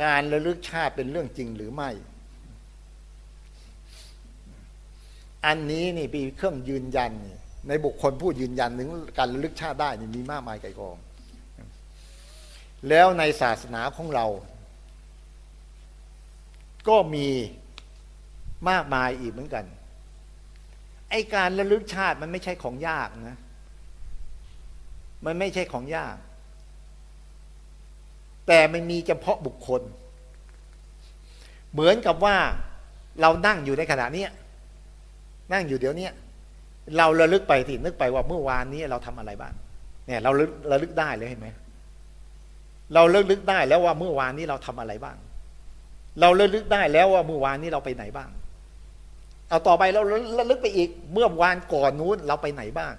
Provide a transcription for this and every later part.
การระลึกชาติเป็นเรื่องจริงหรือไม่ อันนี้นี่เป็นเครื่องยืนยัน ในบุคคลผู้ยืนยันถึงการระลึกชาติได้นี่มีมากมายไกลกอง แล้วในศาสนาของเรา ก็มีมากมายอีกเหมือนกัน ไอการระลึกชาติมันไม่ใช่ของยากนะ มันไม่ใช่ของยาก แต่มันมีเฉพาะบุคคล เหมือนกับว่าเรานั่งอยู่ในขณะนี้นั่งอยู่เดี๋ยวนี้เราระลึกไปสินึกไปว่าเมื่อวานนี้เราทำอะไรบ้างเนี่ย เราระลึกได้เลยเห็นไหมเราระลึกได้แล้วว่าเมื่อวานนี้เราทำอะไรบ้าง เราระลึกได้แล้วว่าเมื่อวานนี้เราไปไหนบ้าง เอาต่อไปเราระลึกไปอีก เมื่อวานก่อนนู้นเราไปไหนบ้าง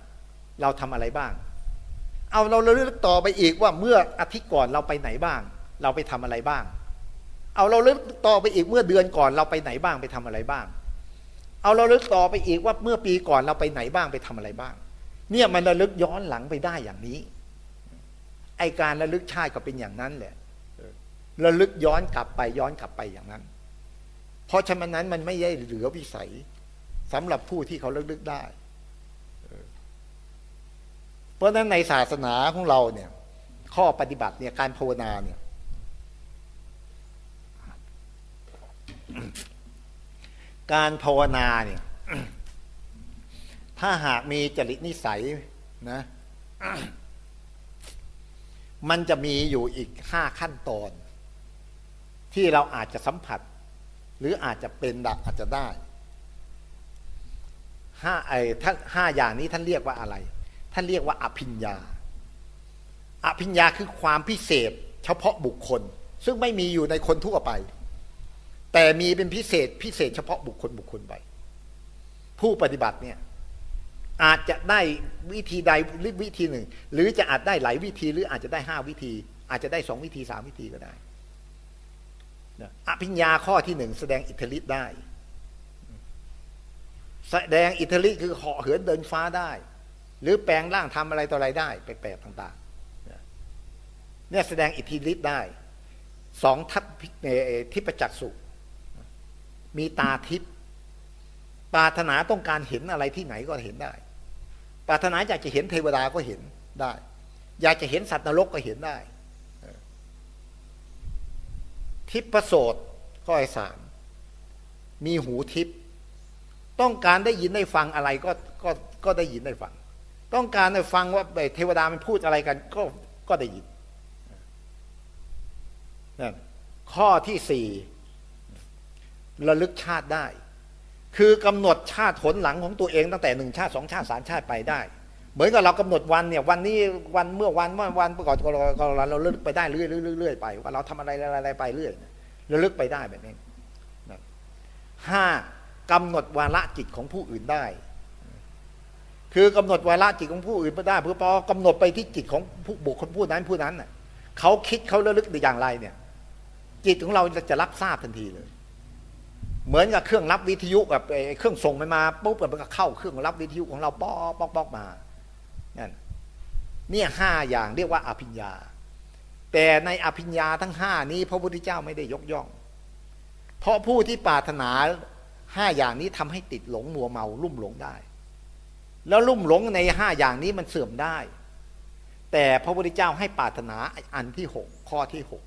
เราทำอะไรบ้าง เอาเราระลึกต่อไปอีกว่าเมื่ออาทิตย์ก่อนเราไปไหนบ้าง เราไปทำอะไรบ้าง เอาเราระลึกต่อไปอีกเมื่อเดือนก่อนเราไปไหนบ้างไปทำอะไรบ้าง เอาเราระลึกต่อไปอีกว่าเมื่อปีก่อนเราไปไหนบ้างไปทำอะไรบ้าง เนี่ยมันระลึกย้อนหลังไปได้อย่างนี้ ไอการระลึกชาติก็เป็นอย่างนั้นแหละระลึกย้อนกลับไปย้อนกลับไปอย่างนั้น เพราะฉะนั้นมันไม่ได้เหลือวิสัยสำหรับผู้ที่เขาระลึกได้ ราะฉะนั้นในศาสนาของเราเนี่ย ข้อปฏิบัติเนี่ยการภาวนาเนี่ย การภาวนาเนี่ย ถ้าหากมีจริตนิสัยนะ มันจะมีอยู่อีกห้าขั้นตอน ที่เราอาจจะสัมผัส หรืออาจจะเป็นดักอาจจะได้ห้าไอ้ท่านห้าอย่างนี้ท่านเรียกว่าอะไร ท่านเรียกว่าอภิญญา อภิญญาคือความพิเศษ เฉพาะบุคคล ซึ่งไม่มีอยู่ในคนทั่วไป แต่มีเป็นพิเศษพิเศษเฉพาะบุคคลบุคคลไปผู้ปฏิบัติเนี่ยอาจจะได้วิธีใดหรือวิธีหนึ่ง หรือจะอาจได้หลายวิธีหรืออาจจะได้ห้าวิธี อาจจะได้สองวิธีสามวิธีก็ได้อภิญญาข้อที่หนึ่งแสดงอิทธิฤทธิ์ได้ แสดงอิทธิฤทธิ์คือเหาะเหินเดินฟ้าได้ หรือแปลงร่างทำอะไรต่ออะไรได้แปลกๆต่างๆเนี่ยแสดงอิทธิฤทธิ์ได้สองทัพทิพจักสุมีตาทิพปรารถนาต้องการเห็นอะไรที่ไหนก็เห็นได้ ปรารถนาอยากจะเห็นเทวดาก็เห็นได้ อยากจะเห็นสัตว์นรกก็เห็นได้ ทิพประโสดข้อสามมีหูทิพต้องการได้ยินได้ฟังอะไรก็ก็ก็ได้ยินได้ฟัง ต้องการได้ฟังว่าเทวดามันพูดอะไรกัน ก็ก็ได้ยินนั่นข้อที่สี่ระลึกชาติได้ คือกำหนดชาติผลหลังของตัวเองตั้งแต่หนึ่งชาติสองชาติสามชาติไปได้ เหมือนกับเรากำหนดวันเนี่ย วันนี้วันเมื่อวันเมื่อวันประกอบเราเราเลื่อนไปได้เรื่อยๆเรื่อยๆไป ว่าเราทำอะไรอะไรไปเรื่อยระลึกไปได้แบบนี้ห้ากำหนดวาระจิตของผู้อื่นได้ คือกำหนดวาระจิตของผู้อื่นไปได้เพื่อพอกำหนดไปที่จิตของผู้บุคคลผู้นั้นผู้นั้นน่ะเขาคิดเขาระลึกอย่างไรเนี่ย จิตของเราจะรับทราบทันทีเลย เหมือนกับเครื่องรับวิทยุแบบเครื่องส่งไปมาปุ๊บมันก็เข้าเครื่องรับวิทยุของเราป๊อกป๊อกป๊อกมานั่นเนี่ยห้าอย่างเรียกว่าอภิญญา แต่ในอภิญญาทั้งห้านี้ พระพุทธเจ้าไม่ได้ยกย่อง เพราะผู้ที่ปรารถนาห้าอย่างนี้ทำให้ติดหลงมัวเมาลุ่มหลงได้ แล้วลุ่มหลงในห้าอย่างนี้มันเสื่อมได้ แต่พระพุทธเจ้าให้ปรารถนาอันที่หกข้อที่หก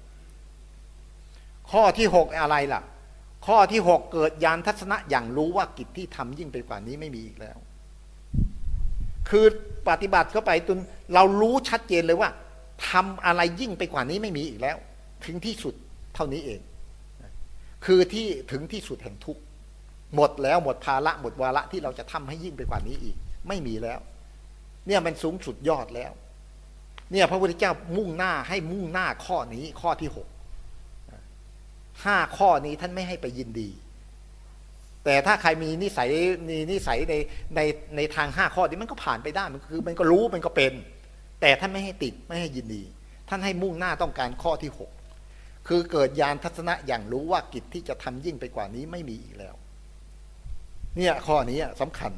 ข้อที่หกอะไรล่ะ ข้อที่หกเกิดยานทัศนะอย่างรู้ว่ากิจที่ทำยิ่งไปกว่านี้ไม่มีอีกแล้ว คือปฏิบัติเข้าไปจนเรารู้ชัดเจนเลยว่าทำอะไรยิ่งไปกว่านี้ไม่มีอีกแล้ว ถึงที่สุดเท่านี้เอง คือที่ถึงที่สุดแห่งทุกข์หมดแล้วหมดภาระหมดวาระที่เราจะทำให้ยิ่งไปกว่านี้อีก ไม่มีแล้ว เนี่ยมันสูงสุดยอดแล้ว เนี่ยพระพุทธเจ้ามุ่งหน้าให้มุ่งหน้าข้อนี้ข้อที่หกห้าข้อนี้ท่านไม่ให้ไปยินดี แต่ถ้าใครมีนิสัยมีนิสัยในในในทางห้าข้อนี้มันก็ผ่านไปได้มันคือ มันก็รู้มันก็เป็น แต่ท่านไม่ให้ติดไม่ให้ยินดี ท่านให้มุ่งหน้าต้องการข้อที่หกคือเกิดยานทัศนะอย่างรู้ว่ากิจที่จะทำยิ่งไปกว่านี้ไม่มีอีกแล้ว เนี่ยข้อนี้สำคัญ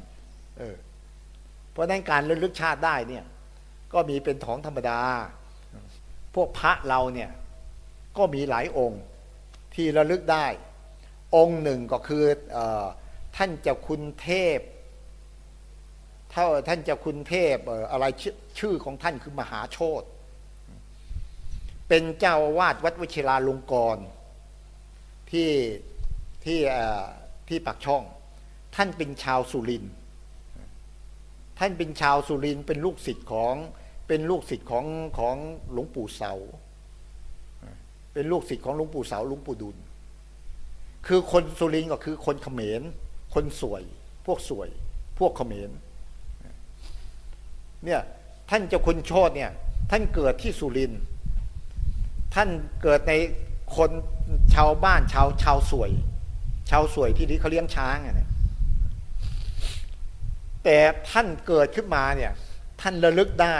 เออ ราะนั้นการระลึกชาติได้เนี่ยก็มีเป็นของธรรมดา พวกพระเราเนี่ยก็มีหลายองค์ที่ระลึกได้ องค์หนึ่งก็คือออท่านเจ้าคุณเทพเท่าท่านเจ้าคุณเทพอออะไรชื่อชื่อของท่านคือมหาโชตเป็นเจ้าวาดวัดวชิราลงกรที่ที่ที่ปากช่อง ท่านเป็นชาวสุรินทร์ ท่านเป็นชาวสุรินเป็นลูกศิษย์ของเป็นลูกศิษย์ของของหลวงปู่เสา เป็นลูกศิษย์ของหลวงปู่เสาหลวงปู่ดุล คือคนสุรินก็คือคนเขมร คนสวย พวกสวย พวกเขมร เนี่ยท่านเจ้าคุณโชตเนี่ย ท่านเกิดที่สุริน ท่านเกิดในคนชาวบ้านชาวชาวสวย ชาวสวยที่นี่เขาเลี้ยงช้างอะเนี่ย แต่ท่านเกิดขึ้นมาเนี่ยท่านระลึกได้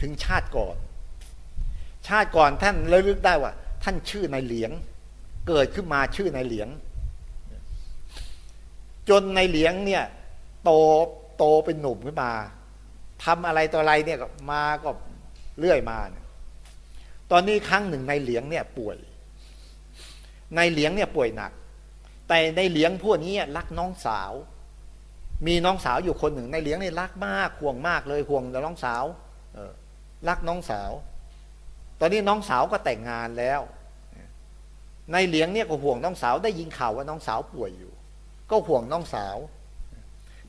ถึงชาติก่อน ชาติก่อนท่านระลึกได้ว่า ท่านชื่อนายเหลียง เกิดขึ้นมาชื่อนายเหลียง จนนายเหลียงเนี่ยโตโตเป็นหนุ่มขึ้นมาทำอะไรต่ออะไรเนี่ยมาก็เรื่อยมาเนี่ยตอนนี้ครั้งหนึ่งนายเหลียงเนี่ยป่วยนายเหลียงเนี่ยป่วยหนัก แต่นายเหลียงพวกนี้รักน้องสาว มีน้องสาวอยู่คนหนึ่งในเลี้ยงเนี่ยรักมากห่วงมากเลยห่วงแต่น้องสาวเออรักน้องสาว ตอนนี้น้องสาวก็แต่งงานแล้ว ในเลี้ยงเนี่ยก็ห่วงน้องสาวได้ยินข่าวว่าน้องสาวป่วยอยู่ ก็ห่วงน้องสาว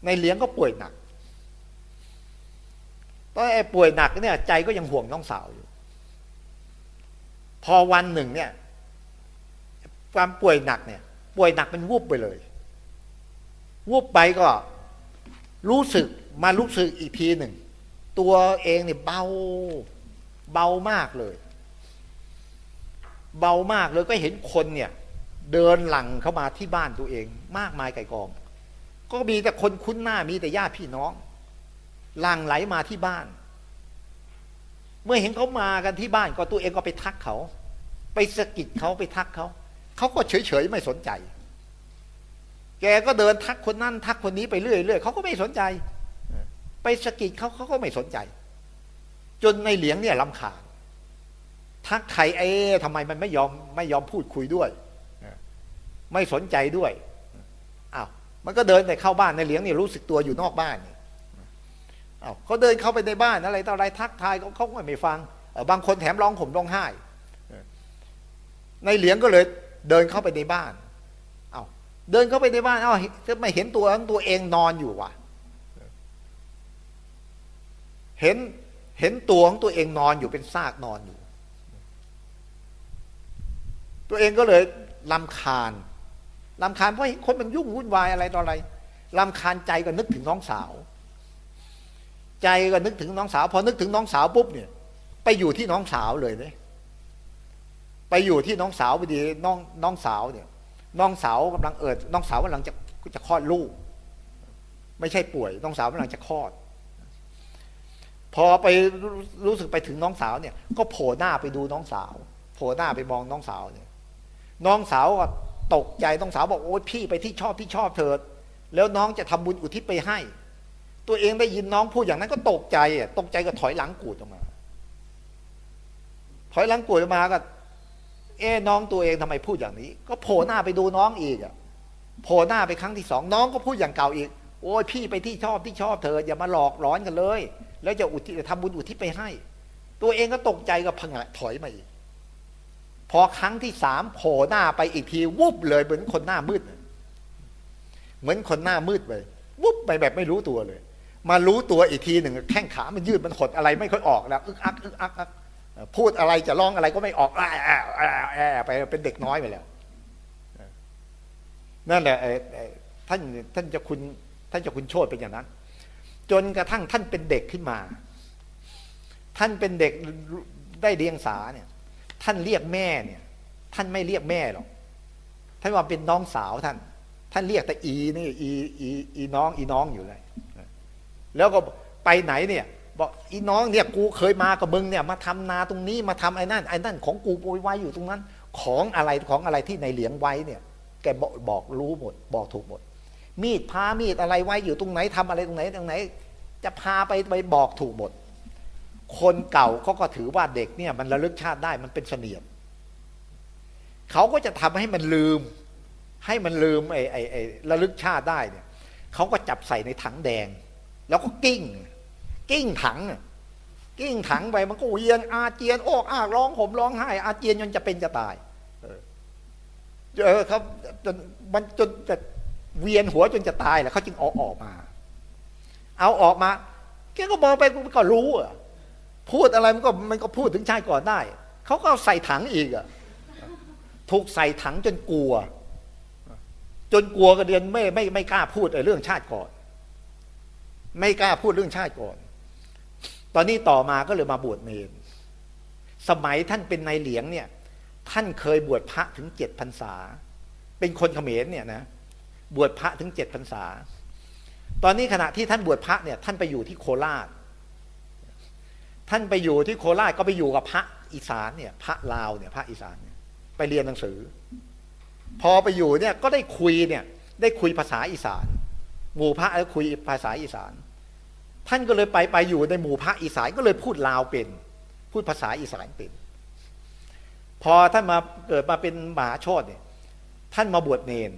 ในเลี้ยงก็ป่วยหนักตอนไอ้ป่วยหนักเนี่ยใจก็ยังห่วงน้องสาวอยู่ พอวันหนึ่งเนี่ยความป่วยหนักเนี่ย ป่วยหนักเป็นวูบไปเลยวูบไปก็ รู้สึกมารู้สึกอีกทีหนึ่ง ตัวเองเนี่ยเบา เบามากเลย เบามากเลยก็เห็นคนเนี่ย เดินหลังเข้ามาที่บ้านตัวเอง มากมายไก่กอง ก็มีแต่คนคุ้นหน้ามีแต่ญาติพี่น้องหลังไหลมาที่บ้าน เมื่อเห็นเขามากันที่บ้านก็ตัวเองก็ไปทักเขา ไปสะกิดเขาไปทักเขาเขาก็เฉยๆไม่สนใจ แกก็เดินทักคนนั้นทักคนนี้ไปเรื่อยๆเขาก็ไม่สนใจ ไปสกิดเขาเขาก็ไม่สนใจ จนในเหลียงเนี่ยลำคาญทักใครเอ๊ทำไมมันไม่ยอมไม่ยอมพูดคุยด้วยไม่สนใจด้วยอ้าวมันก็เดินไปเข้าบ้านในเหลียงเนี่ยรู้สึกตัวอยู่นอกบ้านเอาวเขาเดินเข้าไปในบ้านอะไรต่ออะไรทักทายเขาเขาไม่ฟังบางคนแถมร้องผมร้องไห้ในเหลียงก็เลยเดินเข้าไปในบ้าน เดินเข้าไปในบ้านเอาจะไม่เห็นตัวของตัวเองนอนอยู่ว่ะ เห็นเห็นตัวของตัวเองนอนอยู่เป็นซากนอนอยู่ ตัวเองก็เลยลำคาญลำคาญเพราะคนมันยุ่งวุ่นวายอะไรต่ออะไรลำคาญใจก็นึกถึงน้องสาว ใจก็นึกถึงน้องสาว พอนึกถึงน้องสาวปุ๊บเนี่ย ไปอยู่ที่น้องสาวเลยเนี่ยไปอยู่ที่น้องสาวพอดีน้องน้องสาวเนี่ย น้องสาวกำลังเอิดน้องสาวกำลังจะจะคลอดลูก ไม่ใช่ป่วย น้องสาวกำลังจะคลอด พอไปรู้สึกไปถึงน้องสาวเนี่ย ก็โผล่หน้าไปดูน้องสาว โผล่หน้าไปมองน้องสาวเนี่ย น้องสาวก็ตกใจน้องสาวบอกโอ๊ยพี่ไปที่ชอบที่ชอบเถิด แล้วน้องจะทำบุญอุทิศไปให้ ตัวเองได้ยินน้องพูดอย่างนั้นก็ตกใจอะตกใจก็ถอยหลังกูดออกมา ถอยหลังกูดออกมาก็ เอ๊น้องตัวเองทำไมพูดอย่างนี้ ก็โผล่หน้าไปดูน้องอีกอะโผล่หน้าไปครั้งที่สองน้องก็พูดอย่างเก่าอีก โอ้ยพี่ไปที่ชอบที่ชอบเธออย่ามาหลอกร้อนกันเลย แล้วจะอุทิศทำบุญอุทิศไปให้ ตัวเองก็ตกใจก็พังถอยมาอีก พอครั้งที่สามโผล่หน้าไปอีกทีวุบเลยเหมือนคนหน้ามืด เหมือนคนหน้ามืดไปวุบไปแบบไม่รู้ตัวเลย มารู้ตัวอีกทีหนึ่งแข้งขามันยืดมันหดอะไรไม่ค่อยออกแล้วอึกอักอึกอัก พูดอะไรจะร้องอะไรก็ไม่ออกแอะแอะไปเป็นเด็กน้อยไปแล้ว นั่นแหละท่านท่านจะคุณท่านจะคุณโชดเป็นอย่างนั้น จนกระทั่งท่านเป็นเด็กขึ้นมา ท่านเป็นเด็กได้เรียงสาเนี่ย ท่านเรียกแม่เนี่ย ท่านไม่เรียกแม่หรอกท่านว่าเป็นน้องสาวท่าน ท่านเรียกแต่อีนี่อีอีอีน้องอีน้องอยู่เลยแล้วก็ไปไหนเนี่ย บอกอีน้องเนี่ยกูเคยมากับมึงเนี่ยมาทำนาตรงนี้มาทำไอ้นั่นไอ้นั่นของกูปุยไว้อยู่ตรงนั้น ของอะไรของอะไรที่ในเหลียงไว้เนี่ย แกบอกบอกรู้หมด บอกถูกหมด มีดพามีดอะไรไว้อยู่ตรงไหนทำอะไรตรงไหนตรงไหน จะพาไปไปบอกถูกหมด คนเก่าเขาก็ถือว่าเด็กเนี่ย มันระลึกชาติได้มันเป็นเสนียดเขาก็จะทำให้มันลืม ให้มันลืมไอ้ไอ้ไอ้ระลึกชาติได้เนี่ยเขาก็จับใส่ในถังแดง แล้วก็กิ้ง กิ้งถังอะกิ้งถังไปมันก็เวียนอาเจียนโอกอากร้องห่มร้องไห้อาเจียนจนจะเป็นจะตายเออเออครับจนมันจนจะเวียนหัวจนจะตายแหละเขาจึงเอาออกมา เอาออกมาแกก็มองไปมันก็รู้อะพูดอะไรมันก็มันก็พูดถึงชาติก่อนได้เขาก็าใส่ถังอีกอะถูกใส่ถังจนกลัว จนกลัวกระเดียนไม่ไม่ไม่กล้าพูดไอ้เรื่องชาติก่อน ไม่กล้าพูดเรื่องชาติก่อน ตอนนี้ต่อมาก็เลยมาบวชเนรสมัยท่านเป็นนายเหลียงเนี่ย ท่านเคยบวชพระถึงเจ็ดพรรษา เป็นคนเขมรเนี่ยนะบวชพระถึงเจ็ดพรรษา ตอนนี้ขณะที่ท่านบวชพระเนี่ย ท่านไปอยู่ที่โคราช ท่านไปอยู่ที่โคราชก็ไปอยู่กับพระอีสานเนี่ย พระลาวเนี่ยพระอีสานเนี่ยไปเรียนหนังสือ พอไปอยู่เนี่ยก็ได้คุยเนี่ย ได้คุยภาษาอีสานหมู่พระแล้วคุยภาษาอีสาน ท่านก็เลยไปไปอยู่ในหมู่พระอีสานก็เลยพูดลาวเป็น พูดภาษาอีสานเป็น พอท่านมาเกิดมาเป็นมหาชดเนี่ยท่านมาบวชเนน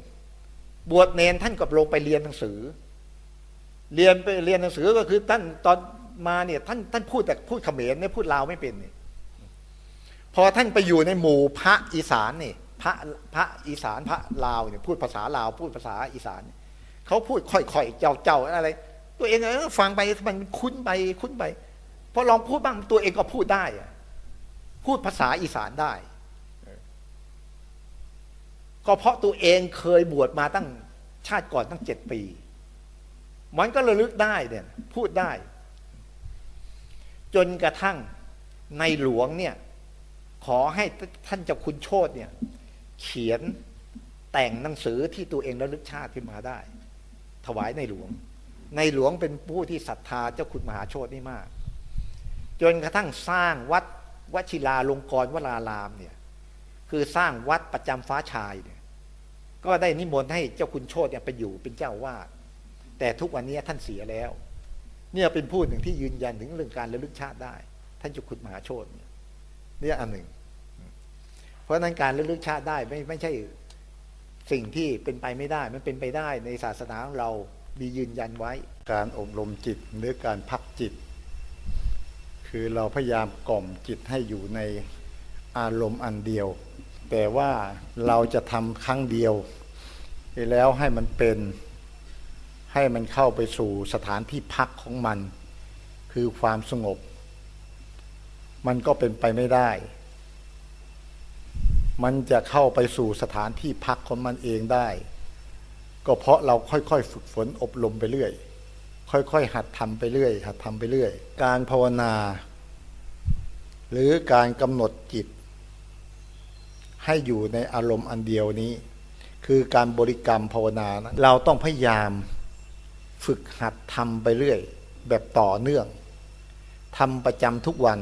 บวชเนนท่านก็ลงไปเรียนหนังสือ เรียนไปเรียนหนังสือก็คือท่านตอนมาเนี่ยท่านท่านพูดแต่พูดเขมรเนี่ยพูดลาวไม่เป็นเนี่ยพอท่านไปอยู่ในหมู่พระอีสานเนี่ยพระพระอีสานพระลาวเนี่ยพูดภาษาลาว พูดภาษาอีสาน เขาพูดค่อยๆเจ้าเจ้าอะไร ตัวเองเออฟังไปมันคุ้นไปคุ้นไปพอลองพูดบ้างตัวเองก็พูดได้อะพูดภาษาอีสานได้ ก็เพราะตัวเองเคยบวชมาตั้งชาติก่อนตั้งเจ็ดปี มันก็ระลึกได้เนี่ย พูดได้ จนกระทั่งในหลวงเนี่ย ขอให้ท่านเจ้าคุณโชตเนี่ย เขียนแต่งหนังสือที่ตัวเองระลึกชาติขึ้นมาได้ ถวายในหลวง ในหลวงเป็นผู้ที่ศรัทธาเจ้าคุณมหาโชตนี่มาก จนกระทั่งสร้างวัดวชิราลงกรวรารามเนี่ยคือสร้างวัดประจำฟ้าชายเนี่ยก็ได้นิมนต์ให้เจ้าคุณโชตเนี่ยไปอยู่เป็นเจ้าวาดแต่ทุกวันนี้ท่านเสียแล้ว เนี่ยเป็นผู้หนึ่งที่ยืนยันถึงเรื่องการระลึกชาติได้ ท่านเจ้าคุณมหาโชตเนี่ยเนี่ยอันหนึ่ง เพราะฉะนั้นการระลึกชาติได้ไม่ไม่ใช่สิ่งที่เป็นไปไม่ได้ มันเป็นไปได้ในศาสนาของเรา มียืนยันไว้ การอบรมจิตหรือการพักจิต คือเราพยายามกล่อมจิตให้อยู่ในอารมณ์อันเดียว แต่ว่าเราจะทำครั้งเดียว แล้วให้มันเป็นให้มันเข้าไปสู่สถานที่พักของมัน คือความสงบ มันก็เป็นไปไม่ได้ มันจะเข้าไปสู่สถานที่พักของมันเองได้ ก็เพราะเราค่อยๆฝึกฝนอบรมไปเรื่อย ค่อยๆหัดทำไปเรื่อย หัดทำไปเรื่อย การภาวนา หรือการกำหนดจิต ให้อยู่ในอารมณ์อันเดียวนี้ คือการบริกรรมภาวนานะเราต้องพยายามฝึกหัดทำไปเรื่อย แบบต่อเนื่องทำประจำทุกวัน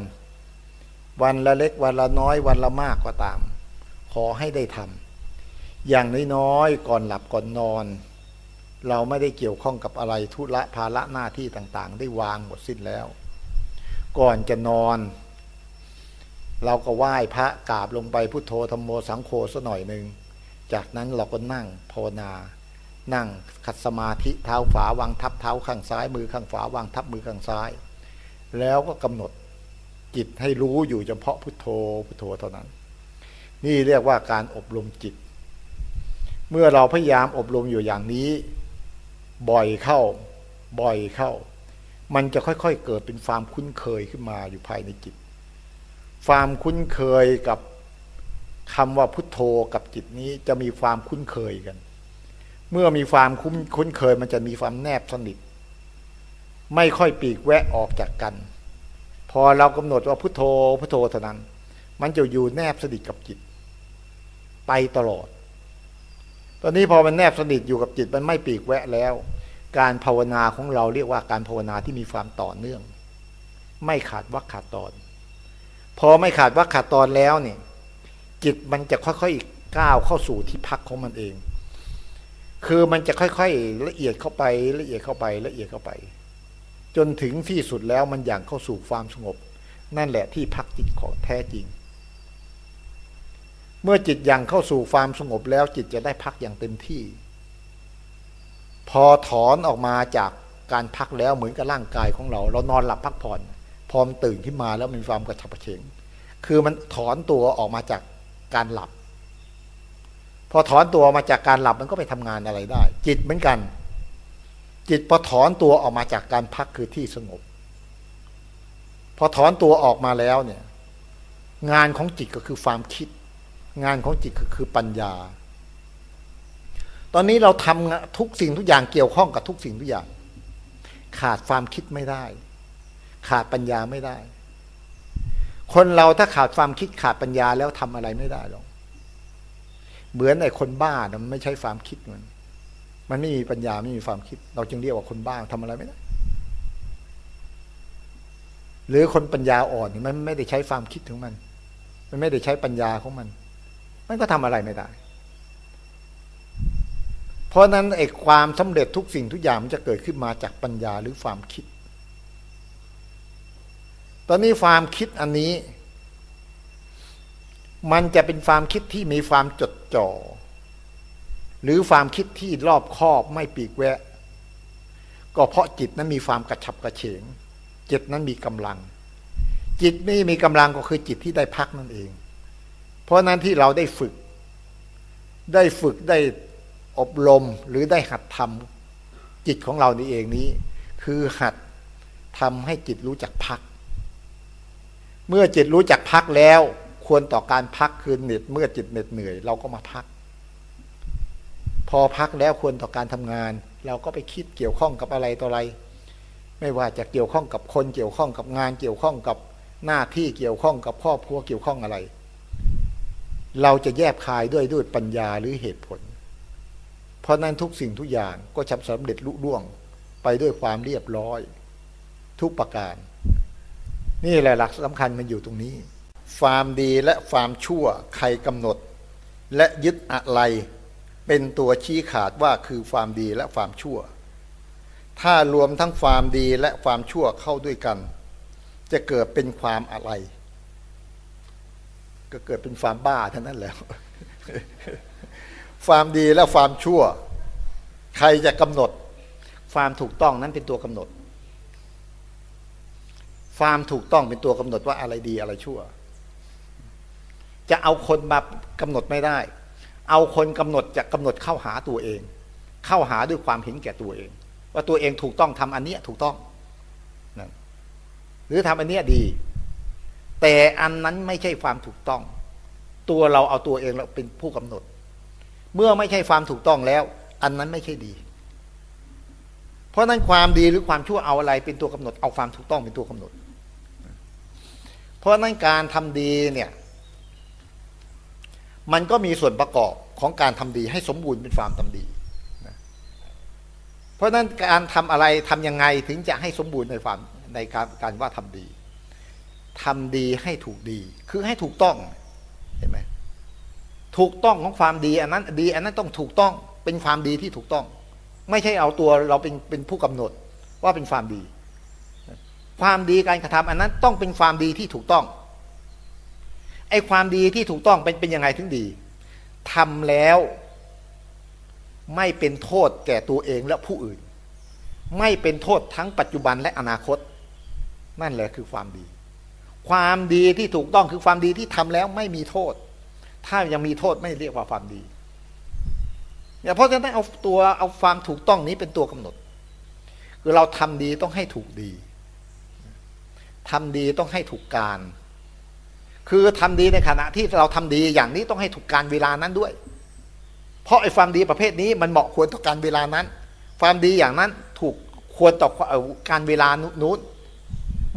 วันละเล็กวันละน้อยวันละมากก็ตาม ขอให้ได้ทำ อย่างน้อยๆก่อนหลับก่อนนอน เราไม่ได้เกี่ยวข้องกับอะไรธุระภาระหน้าที่ต่างๆ ได้วางหมดสิ้นแล้ว ก่อนจะนอน เราก็ไหว้พระกราบลงไปพุทโธธรรมโมสังโฆสัหน่อยหนึ่งจากนั้นเราก็นั่งภาวนา นั่งขัดสมาธิเท้าฝาวางทับเท้าข้างซ้าย มือข้างฝาวางทับมือข้างซ้าย แล้วก็กำหนดจิตให้รู้อยู่เฉพาะพุทโธพุทโธเท่านั้น นี่เรียกว่าการอบรมจิต เมื่อเราพยายามอบรมอยู่อย่างนี้ บ่อยเข้า บ่อยเข้า มันจะค่อยๆเกิดเป็นความคุ้นเคยขึ้นมาอยู่ภายในจิต ความคุ้นเคยกับคำว่าพุทโธกับจิตนี้จะมีความคุ้นเคยกัน เมื่อมีความคุ้นคุ้นเคย มันจะมีความแนบสนิท ไม่ค่อยปีกแวะออกจากกัน พอเรากำหนดว่าพุทโธพุทโธเท่านั้น มันจะอยู่แนบสนิทกับจิต ไปตลอด ตอนนี้พอมันแนบสนิทอยู่กับจิตมันไม่ปีกแวะแล้ว การภาวนาของเราเรียกว่าการภาวนาที่มีความต่อเนื่อง ไม่ขาดวักขาดตอน พอไม่ขาดวักขาดตอนแล้วเนี่ย จิตมันจะค่อยๆก้าวเข้าสู่ที่พักของมันเอง คือมันจะค่อยๆละเอียดเข้าไปละเอียดเข้าไปละเอียดเข้าไป จนถึงที่สุดแล้วมันอย่างเข้าสู่ความสงบ นั่นแหละที่พักจิตของแท้จริง มื่อจิตยังเข้าสู่ความสงบแล้วจิตจะได้พักอย่างเต็มที่ พอถอนออกมาจากการพักแล้วเหมือนกับร่างกายของเรา เรานอนหลับพักผ่อน พอมตื่นขึ้นมาแล้วมีความกระฉับกระเฉงคือมันถอนตัวออกมาจากการหลับ พอถอนตัวออกมาจากการหลับมันก็ไปทำงานอะไรได้ จิตเหมือนกัน จิตพอถอนตัวออกมาจากการพักคือที่สงบ พอถอนตัวออกมาแล้วเนี่ย งานของจิตก็คือความคิด งานของจิตก็คือปัญญา ตอนนี้เราทำทุกสิ่งทุกอย่างเกี่ยวข้องกับทุกสิ่งทุกอย่าง ขาดความคิดไม่ได้ ขาดปัญญาไม่ได้ คนเราถ้าขาดความคิดขาดปัญญาแล้วทำอะไรไม่ได้หรอกเหมือนไอ้คนบ้านะมันไม่ใช่ความคิดมัน มันไม่มีปัญญาไม่มีความคิด เราจึงเรียกว่าคนบ้าทำอะไรไม่ได้หรือคนปัญญาอ่อนมันไม่ได้ใช้ความคิดของมัน มันไม่ได้ใช้ปัญญาของมัน มันก็ทำอะไรไม่ได้ เพราะนั้นไอ้ความสำเร็จทุกสิ่งทุกอย่างมันจะเกิดขึ้นมาจากปัญญาหรือความคิด ตอนนี้ความคิดอันนี้ มันจะเป็นความคิดที่มีความจดจ่อ หรือความคิดที่รอบคอบไม่ปีกแวะ ก็เพราะจิตนั้นมีความกระฉับกระเฉงจิตนั้นมีกำลัง จิตไม่มีกำลังก็คือจิตที่ได้พักนั่นเอง เพราะนั้นที่เราได้ฝึก ได้ฝึกได้อบรมหรือได้หัดทำจิตของเรานี่เองนี้ คือหัดทำให้จิตรู้จักพัก เมื่อจิตรู้จักพักแล้ว ควรต่อการพักคือเหน็ดเมื่อจิตเหน็ดเหนื่อย เราก็มาพัก พอพักแล้วควรต่อการทำงาน เราก็ไปคิดเกี่ยวข้องกับอะไรต่ออะไร ไม่ว่าจะเกี่ยวข้องกับคนเกี่ยวข้องกับงานเกี่ยวข้องกับหน้าที่เกี่ยวข้องกับครอบครัวเกี่ยวข้องอะไร เราจะแยบคายด้วยด้วยปัญญาหรือเหตุผล เพราะนั้นทุกสิ่งทุกอย่างก็ชับสำเร็จลุล่วงไปด้วยความเรียบร้อย ทุกประการ นี่แหละหลักสำคัญมันอยู่ตรงนี้ความดีและความชั่วใครกำหนด และยึดอะไร เป็นตัวชี้ขาดว่าคือความดีและความชั่ว ถ้ารวมทั้งความดีและความชั่วเข้าด้วยกัน จะเกิดเป็นความอะไร ก็เกิดเป็นความบ้าเท่านั้นแหละความดีและความชั่ว ใครจะกำหนด ความถูกต้องนั้นเป็นตัวกำหนด ความถูกต้องเป็นตัวกำหนดว่าอะไรดีอะไรชั่ว จะเอาคนมากำหนดไม่ได้ เอาคนกำหนดจะกำหนดเข้าหาตัวเอง เข้าหาด้วยความเห็นแก่ตัวเอง ว่าตัวเองถูกต้องทำอันเนี้ยถูกต้องนะหรือทำอันเนี้ยดี แต่อันนั้นไม่ใช่ความถูกต้อง ตัวเราเอาตัวเองเราเป็นผู้กำหนด เมื่อไม่ใช่ความถูกต้องแล้ว อันนั้นไม่ใช่ดี เพราะนั้นความดีหรือความชั่วเอาอะไรเป็นตัวกำหนด เอาความถูกต้องเป็นตัวกำหนด เพราะนั้นการทำดีเนี่ยมันก็มีส่วนประกอบของการทำดีให้สมบูรณ์เป็นความทำดี เพราะนั้นการทำอะไรทำยังไงถึงจะให้สมบูรณ์ในความในการการว่าทำดี ทำดีให้ถูกดี คือให้ถูกต้องเห็นไหมถูกต้องของความดีอันนั้น ดีอันนั้นต้องถูกต้องเป็นความดีที่ถูกต้อง ไม่ใช่เอาตัวเราเป็นเป็นผู้กำหนดว่าเป็นความดี ความดีการกระทำอันนั้นต้องเป็นความดีที่ถูกต้องไอ้ความดีที่ถูกต้องเป็นเป็นยังไงถึงดีทำแล้วไม่เป็นโทษแก่ตัวเองและผู้อื่น ไม่เป็นโทษทั้งปัจจุบันและอนาคต นั่นแหละคือความดี ความดีที่ถูกต้องคือความดีที่ทำแล้วไม่มีโทษ ถ้ายังมีโทษไม่เรียกว่าความดีอย่าเพราะฉะนั้นเอาตัวเอาความถูกต้องนี้เป็นตัวกำหนด คือเราทำดีต้องให้ถูกดีทำดีต้องให้ถูกการ คือทำดีในขณะที่เราทำดีอย่างนี้ต้องให้ถูกการเวลานั้นด้วย เพราะไอ้ความดีประเภทนี้มันเหมาะควรต่อการเวลานั้น ความดีอย่างนั้นถูกควรต่อการเวลานู้น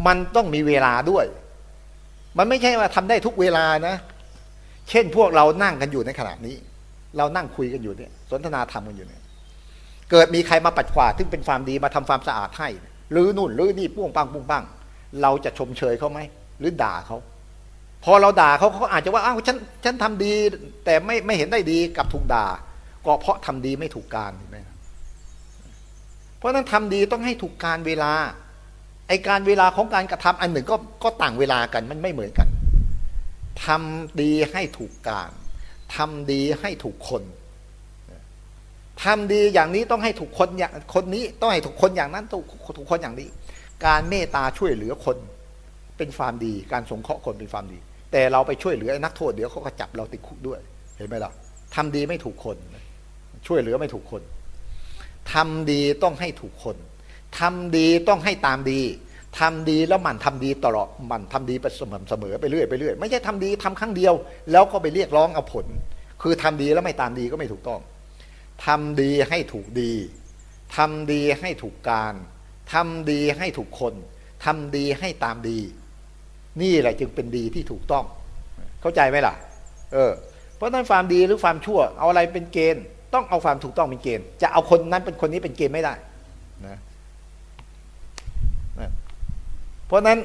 มันต้องมีเวลาด้วย มันไม่ใช่ว่าทำได้ทุกเวลานะ เช่นพวกเรานั่งกันอยู่ในขณะนี้ เรานั่งคุยกันอยู่เนี่ย สนทนาธรรมกันอยู่เนี่ย เกิดมีใครมาปัดขวาซึ่งเป็นความดีมาทำความสะอาดให้หรือนู่นหรือนี่ปุ้งปังปุ้งปังเราจะชมเชยเขาไหมหรือด่าเขาพอเราด่าเขาเขาอาจจะว่าอ้าวฉันฉันทำดี แต่ไม่ไม่เห็นได้ดีกับถูกด่า ก็เพราะทำดีไม่ถูกการเห็นไหมเพราะนั้นทำดีต้องให้ถูกการเวลา ไอการเวลาของการกระทำอันหนึ่งก็ก็ต่างเวลากันมันไม่เหมือนกันทำดีให้ถูกการทำดีให้ถูกคนทำดีอย่างนี้ต้องให้ถูกคนอย่างคนนี้ต้องให้ถูกคนอย่างนั้นถูกถูกคนอย่างนี้ การเมตตาช่วยเหลือคนเป็นความดี การสงเคราะห์คนเป็นความดี แต่เราไปช่วยเหลือนักโทษเดี๋ยวเขาก็จับเราติดคุกด้วย เห็นไหมล่ะทำดีไม่ถูกคน ช่วยเหลือไม่ถูกคนทำดีต้องให้ถูกคน ทำดีต้องให้ตามดีทำดีแล้วหมั่นทำดีตลอดหมั่นทำดีไปสม่ำเสมอไปเรื่อยไปเรื่อยไม่ใช่ทำดีทำครั้งเดียว แล้วก็ไปเรียกร้องเอาผล คือทำดีแล้วไม่ตามดีก็ไม่ถูกต้องทำดีให้ถูกดีทำดีให้ถูกการทำดีให้ถูกคนทำดีให้ตามดี นี่แหละจึงเป็นดีที่ถูกต้อง เข้าใจไหมล่ะ เออ เพราะนั้นความดีหรือความชั่ว เอาอะไรเป็นเกณฑ์ ต้องเอาความถูกต้องเป็นเกณฑ์ จะเอาคนนั้นเป็นคนนี้เป็นเกณฑ์ไม่ได้นะ เพราะนั้น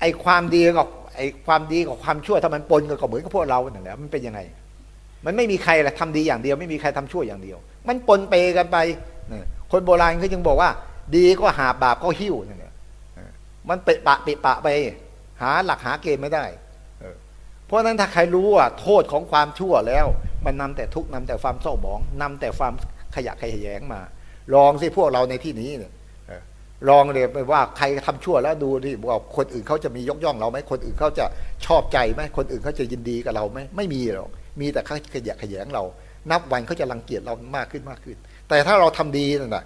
ไอ้ความดีกับไอ้ความดีกับความชั่วถ้ามันปนกันก็เหมือนกับพวกเราเนั่นแหละมันเป็นยังไง มันไม่มีใครแหละทำดีอย่างเดียว ไม่มีใครทำชั่วอย่างเดียว มันปนเปกันไปนะคนโบราณเขาจึงบอกว่า ดีก็หาบาปก็หิ้วนั่นแหละมันเปะปะเปะปะไป หาหลักหาเกณฑ์ไม่ได้เพราะนั้นถ้าใครรู้ว่าโทษของความชั่วแล้ว มันนำแต่ทุกข์นำแต่ความเศร้าหมองนำแต่ความขยะขยแยงมา ลองสิพวกเราในที่นี้เนี่ย ลองเลยไปว่าใครทำชั่วแล้วดูที่บอกคนอื่นเขาจะมียกย่องเราไหมคนอื่นเขาจะชอบใจไหมคนอื่นเขาจะยินดีกับเราไหมไม่มีหรอกมีแต่เขาขยะขยงเรา นับวันเขาจะรังเกียจเรามากขึ้นมากขึ้น แต่ถ้าเราทำดีนั่นแหะ